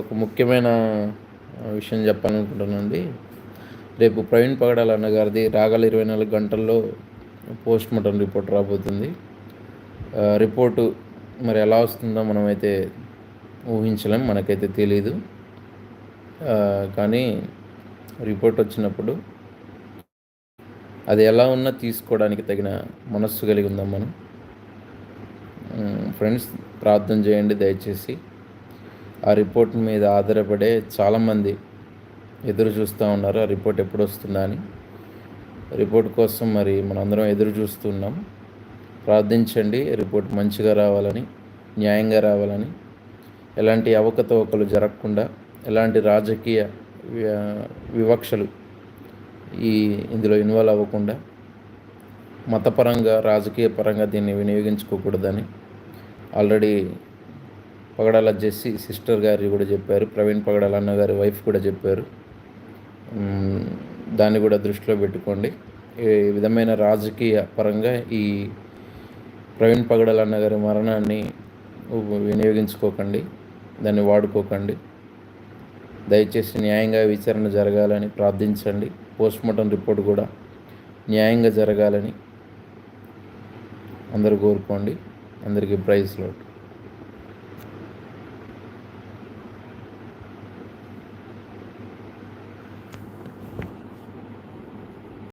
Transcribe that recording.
ఒక ముఖ్యమైన విషయం చెప్పాలనుకుంటున్నానండి. రేపు ప్రవీణ్ పగడాల అన్నగారిది రాగల ఇరవై నాలుగు గంటల్లో పోస్ట్ మార్టం రిపోర్ట్ రాబోతుంది. రిపోర్టు మరి ఎలా వస్తుందో మనమైతే ఊహించలేం మనకైతే తెలీదు. కానీ రిపోర్ట్ వచ్చినప్పుడు అది ఎలా ఉన్నా తీసుకోవడానికి తగిన మనస్సు కలిగి ఉందాం మనం. ఫ్రెండ్స్ ప్రార్థన చేయండి దయచేసి. ఆ రిపోర్ట్ మీద ఆధారపడే చాలామంది ఎదురు చూస్తూ ఉన్నారు. ఆ రిపోర్ట్ ఎప్పుడు వస్తుందా అని. రిపోర్ట్ కోసం మరి మనందరం ఎదురు చూస్తున్నాం. ప్రార్థించండి రిపోర్ట్ మంచిగా రావాలని న్యాయంగా రావాలని. ఎలాంటి అవకతవకలు జరగకుండా ఎలాంటి రాజకీయ వివక్షలు ఈ ఇందులో ఇన్వాల్వ్ అవ్వకుండా మతపరంగా రాజకీయ పరంగా దీన్ని వినియోగించుకోకూడదని. ఆల్రెడీ పగడాల జెస్సి సిస్టర్ గారి కూడా చెప్పారు ప్రవీణ్ పగడాల అన్నగారి వైఫ్ కూడా చెప్పారు. దాన్ని కూడా దృష్టిలో పెట్టుకోండి. ఈ విధమైన రాజకీయ పరంగా ఈ ప్రవీణ్ పగడాల అన్నగారి మరణాన్ని వినియోగించుకోకండి దాన్ని వాడుకోకండి. దయచేసి న్యాయంగా విచారణ జరగాలని ప్రార్థించండి. పోస్ట్మార్టం రిపోర్ట్ కూడా న్యాయంగా జరగాలని అందరూ కోరుకోండి. అందరికీ ప్రైజ్ లోటు